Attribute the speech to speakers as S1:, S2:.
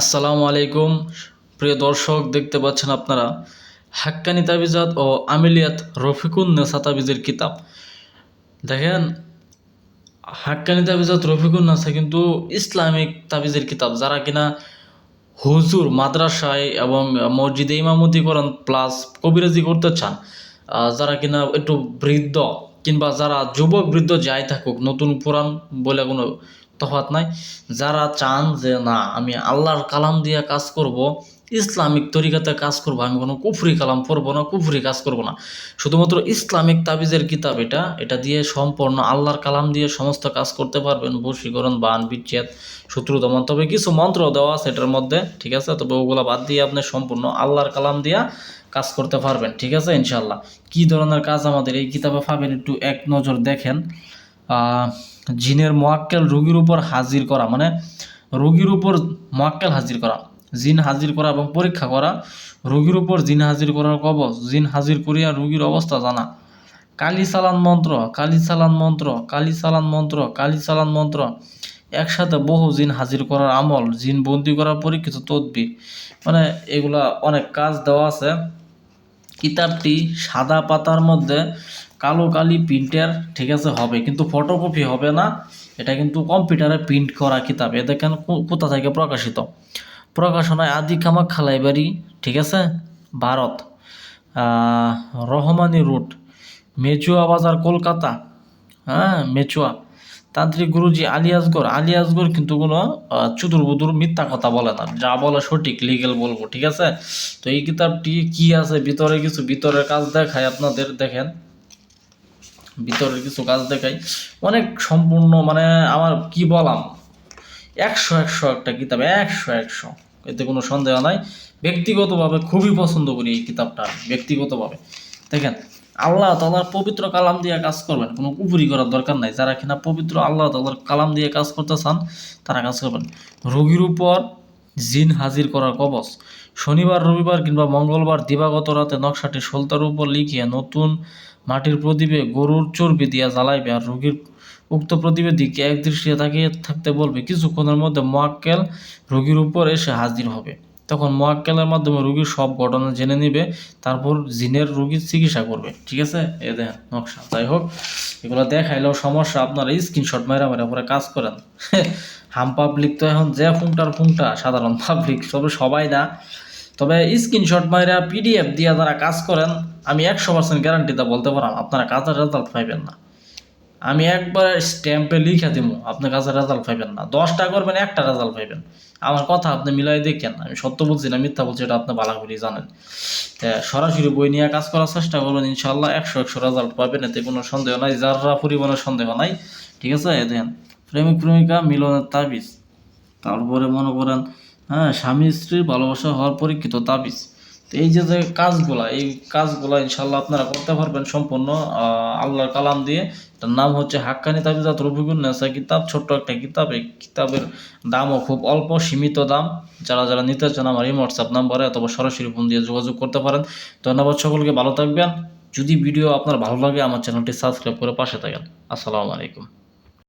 S1: আসসালামু আলাইকুম। প্রিয় দর্শক, দেখতে পাচ্ছেন আপনারা হাক্কানি তাবিজাত ও আমিলিয়াত রফিকুন নেসা তাবিজের কিতাব। দেখেন, হাক্কানি তাবিজাত, রফিকুন নেসা কিন্তু ইসলামিক তাবিজের কিতাব, যারা কিনা হুজুর, মাদ্রাসায় এবং মসজিদে ইমামতি করেন প্লাস কবিরাজি করতে চান যারা কিনা একটু বৃদ্ধ কিংবা যারা যুবক বৃদ্ধ যাই থাকুক, নতুন পুরাণ বলে কোনো তফাৎ নাই। যারা চান যে, না, আমি আল্লাহর কালাম দিয়ে কাজ করব, ইসলামিক তরিকাতে কাজ করব, আমি কোনো কুফরি কালাম পড়ব না, কুফরি কাজ করব না। শুধুমাত্র ইসলামিক তাবিজের কিতাব এটা এটা দিয়ে সম্পূর্ণ আল্লাহর কালাম দিয়ে সমস্ত কাজ করতে পারবেন। বশীকরণ, বান, বিচ্ছেদ শত্রু দমন তবে কিছু মন্ত্র দেওয়া আছে এটার মধ্যে, ঠিক আছে? তবে ওগুলা বাদ দিয়ে আপনি সম্পূর্ণ আল্লাহর কালাম দিয়া কাজ করতে পারবেন, ঠিক আছে? ইনশাল্লাহ কি ধরনের কাজ আমাদের এই কিতাবে পাবেন একটু এক নজর দেখেন। জিনের মোয়াক্কেল রোগীর উপর হাজির করা মানে রোগীর উপর মোয়াক্কেল হাজির করা, জিন হাজির করা এবং পরীক্ষা করা, রোগীর উপর জিন হাজির করার কবচ জিন হাজির করিয়া রোগীর অবস্থা জানা। কালি চালান মন্ত্র, কালি চালান মন্ত্র, কালি চালান মন্ত্র, কালি চালান মন্ত্র, একসাথে বহু জিন হাজির করার আমল, জিন বন্দি করার পরীক্ষিত তদবির মানে এগুলা অনেক কাজ দেওয়া আছে। কিতাবটি সাদা পাতার মধ্যে কালো কালি প্রিন্টের, ঠিক আছে, হবে। কিন্তু ফটোকপি হবে না। এটা কিন্তু কম্পিউটারে প্রিন্ট করা কিতাব। এ দেখেন কোথা থেকে প্রকাশিত? প্রকাশনায় আদি কামাক খালাইবাড়ি, ঠিক আছে, ভারত। রহমানি রুট মেচুয়া বাজার, কলকাতা। হ্যাঁ মেচুয়া। তান্ত্রিক গুরুজি আলিয়াসগর আলিয়াসগর কিন্তু কোনো চুদুর বুদুর মিথ্যা কথা বলে না। যা বলে সঠিক লিগেল বলব, ঠিক আছে? তো এই কিতাবটি কি আছে? ভিতরে কিছু, ভিতরের কাজ দেখায় আপনাদের, দেখেন। ভিতরের কিছু কাজ দেখাই অনেক সম্পূর্ণ মানে আমার কি বলাম? একশো একশো একটা কিতাব, একশো একশো। এতে কোনো সন্দেহ নাই। ব্যক্তিগতভাবে খুবই পছন্দ করি এই কিতাবটা, ব্যক্তিগতভাবে। দেখেন আল্লাহ তালার পবিত্র কালাম দিয়ে কাজ করবেন, কোনো কুপুরি করার দরকার নাই। যারা কিনা পবিত্র আল্লাহ তালার কালাম দিয়ে কাজ করতে চান, তারা কাজ করবেন। রোগীর উপর জিন হাজির করার কবচ। শনিবার, রবিবার কিংবা মঙ্গলবার দিবাগত রাতে নকশাটি সলতার উপর লিখিয়ে নতুন মাটির প্রদীপে গরুর চর্বি দিয়া জ্বালাইবে আর রোগীর উক্ত প্রদীপের দিকে এক দৃষ্টিতে তাকিয়ে থাকতে বলবে, কিছুক্ষণের মধ্যে মোয়াক্কেল রোগীর উপর এসে হাজির হবে। তখন মোয়াক্কেলের মাধ্যমে রুগীর সব ঘটনা জেনে নিবে, তারপর জিনের রুগীর চিকিৎসা করবে। ঠিক আছে? এ দেখেন, নকশা। যাই হোক, এগুলো দেখাইলেও সমস্যা আপনারা স্ক্রিনশট মেরা মেরা পরে কাজ করেন। হাম পাবলিক তো এখন যে ফুংটার ফুংটা সাধারণ পাবলিক তবে সবাই না। তবে স্ক্রিনশট মাইরা পিডিএফ দিয়ে যারা কাজ করেন, আমি একশো পার্সেন্ট গ্যারান্টিতে বলতে পারলাম, আপনারা কাজের রেজাল্ট পাইবেন না। আমি একবার স্ট্যাম্পে লিখে দিব আপনার কাছে রেজাল্ট পাইবেন না। দশটা করবেন, একটা রেজাল্ট পাইবেন। আমার কথা আপনি মিলাই দেখেন, আমি সত্য বলছি না মিথ্যা বলছি, এটা আপনি ভালো করে জানেন। সরাসরি বই নিয়ে কাজ করার চেষ্টা করবেন ইনশাল্লাহ একশো একশো রেজাল্ট পাবেন, এতে কোনো সন্দেহ নাই যারা পরিমাণের সন্দেহ নাই, ঠিক আছে? দেখেন, প্রেমিক প্রেমিকা মিলনের তাবিজ। তারপরে মনে করেন হ্যাঁ স্বামী স্ত্রীর ভালোবাসা হওয়ার পরীক্ষিত তাবিজ। এই যে যে কাজগুলা, এই কাজগুলা ইনশাল্লাহ আপনারা করতে পারবেন সম্পূর্ণ আল্লাহর কালাম দিয়ে। তার নাম হচ্ছে হাক্কানি তাবিজাত রফিকুন নেসা কিতাব, ছোট্ট একটা কিতাব। এই কিতাবের দামও খুব অল্প, সীমিত দাম। যারা যারা নিতে চান আমার এই হোয়াটসঅ্যাপ নাম্বারে অথবা সরাসরি ফোন দিয়ে যোগাযোগ করতে পারেন। ধন্যবাদ সকলকে, ভালো থাকবেন। যদি ভিডিও আপনার ভালো লাগে, আমার চ্যানেলটি সাবস্ক্রাইব করে পাশে থাকেন। আসসালামু আলাইকুম।